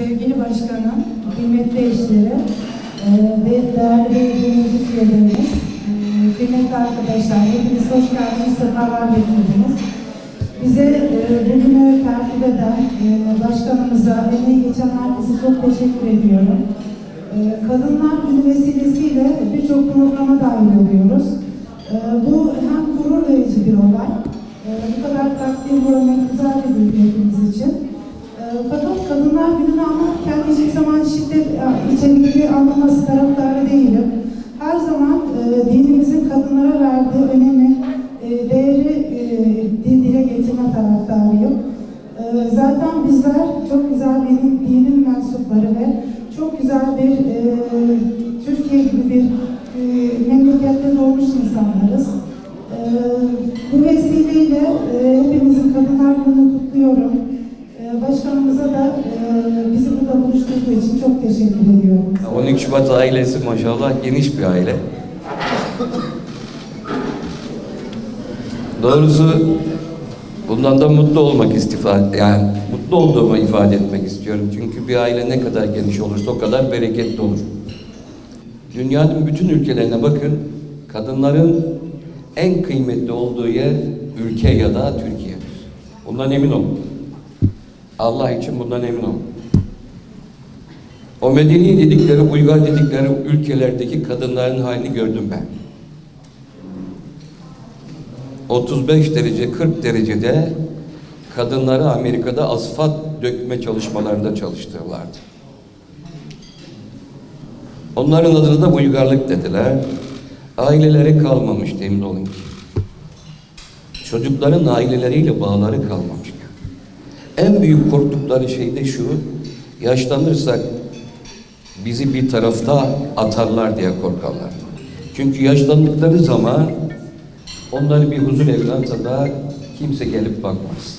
sevgili başkanım, kıymetli eşleri e, ve değerli belediye üyelerimiz, e, kıymetli arkadaşlar, hepiniz hoş geldiniz, sefalar getirdiniz. Bize e, bugünü tertip eden e, başkanımıza, emeği geçen herkese çok teşekkür ediyorum. E, Kadınlar Günü vesilesiyle birçok programa dahil oluyoruz. E, Bu hem gurur verici bir olay, e, bu kadar takdir görmek güzel bir duygu Kadınlar Günü'nü anlatırken hiçbir zaman şiddet e, içerikli anlaması taraftarı değilim. Her zaman e, dinimizin kadınlara verdiği önemi, e, değeri e, di- dile getirme taraftarıyım. E, Zaten bizler çok güzel bir dinin mensupları ve çok güzel bir e, 12 Şubat ailesi maşallah geniş bir aile. Doğrusu bundan da mutlu olmak istifade yani mutlu olduğumu ifade etmek istiyorum. Çünkü bir aile ne kadar geniş olursa o kadar bereketli olur. Dünyanın bütün ülkelerine bakın. Kadınların en kıymetli olduğu yer ülke ya da Türkiye. Bundan emin olun. Allah için bundan emin olun. O medeni dedikleri, uygar dedikleri ülkelerdeki kadınların halini gördüm ben. 35 derece, 40 derecede kadınları Amerika'da asfalt dökme çalışmalarında çalıştırırlardı. Onların adına da uygarlık dediler. Aileleri kalmamış emin olun ki. Çocukların aileleriyle bağları kalmamış. En büyük korktukları şey de şu, yaşlanırsak bizi bir tarafta atarlar diye korkarlar. Çünkü yaşlandıkları zaman onları bir huzur evlatsa da kimse gelip bakmaz.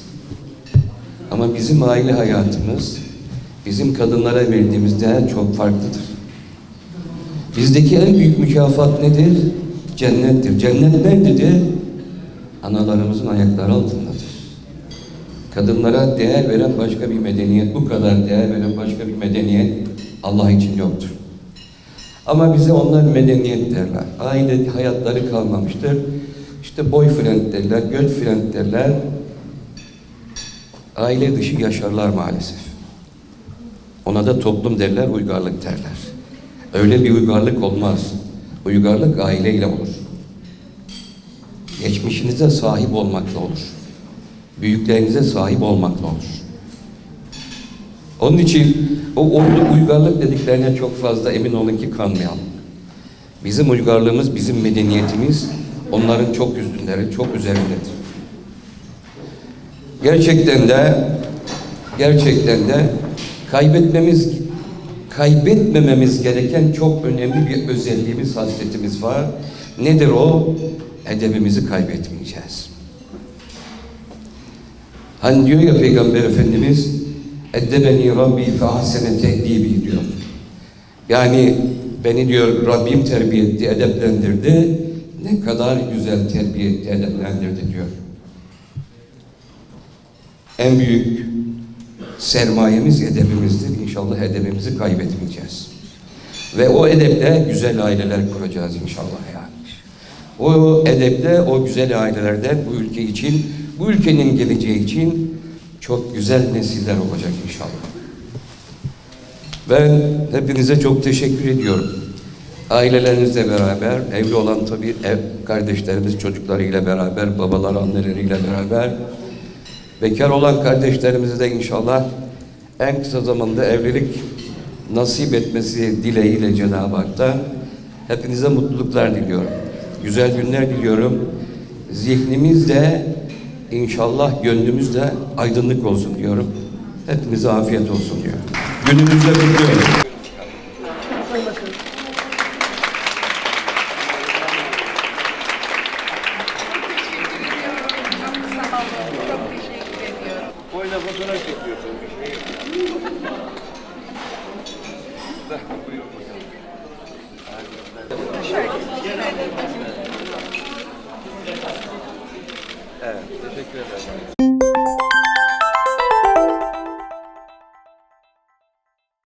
Ama bizim aile hayatımız bizim kadınlara verdiğimiz değer çok farklıdır. Bizdeki en büyük mükafat nedir? Cennettir. Cennet nerededir? Analarımızın ayakları altındadır. Kadınlara değer veren başka bir medeniyet, bu kadar değer veren başka bir medeniyet Allah için yoktur. Ama bize onlar medeniyet derler. Aile hayatları kalmamıştır. İşte boyfriend derler, girlfriend derler. Aile dışı yaşarlar maalesef. Ona da toplum derler, uygarlık derler. Öyle bir uygarlık olmaz. Uygarlık aileyle olur. Geçmişinize sahip olmakla olur. Büyüklerinize sahip olmakla olur. Onun için o ordu uygarlık dediklerine çok fazla emin olun ki kanmayalım. Bizim uygarlığımız, bizim medeniyetimiz onların çok üstünleri, çok üzerindedir. Gerçekten de gerçekten de kaybetmemiz kaybetmememiz gereken çok önemli bir özelliğimiz, hasletimiz var. Nedir o? Edebimizi kaybetmeyeceğiz. Hani diyor ya Peygamber Efendimiz Eddebeni Rabbi fe ahsene tehdibi diyor. Yani beni diyor Rabbim terbiye etti, edeplendirdi. Ne kadar güzel terbiye etti, edeplendirdi diyor. En büyük sermayemiz edebimizdir. İnşallah edebimizi kaybetmeyeceğiz. Ve o edeple güzel aileler kuracağız inşallah yani. O edeple o güzel ailelerden bu ülke için, bu ülkenin geleceği için çok güzel nesiller olacak inşallah. Ben hepinize çok teşekkür ediyorum. Ailelerinizle beraber, evli olan tabii ev kardeşlerimiz çocuklarıyla beraber, babalar anneleriyle beraber, bekar olan kardeşlerimize de inşallah en kısa zamanda evlilik nasip etmesi dileğiyle Cenab-ı Hak'tan hepinize mutluluklar diliyorum. Güzel günler diliyorum. Zihnimiz de İnşallah gönlümüz de aydınlık olsun diyorum. Hepinize afiyet olsun diyor. Günümüzde kutluyorum. Boyla fotoğraf Teşekkür ederim.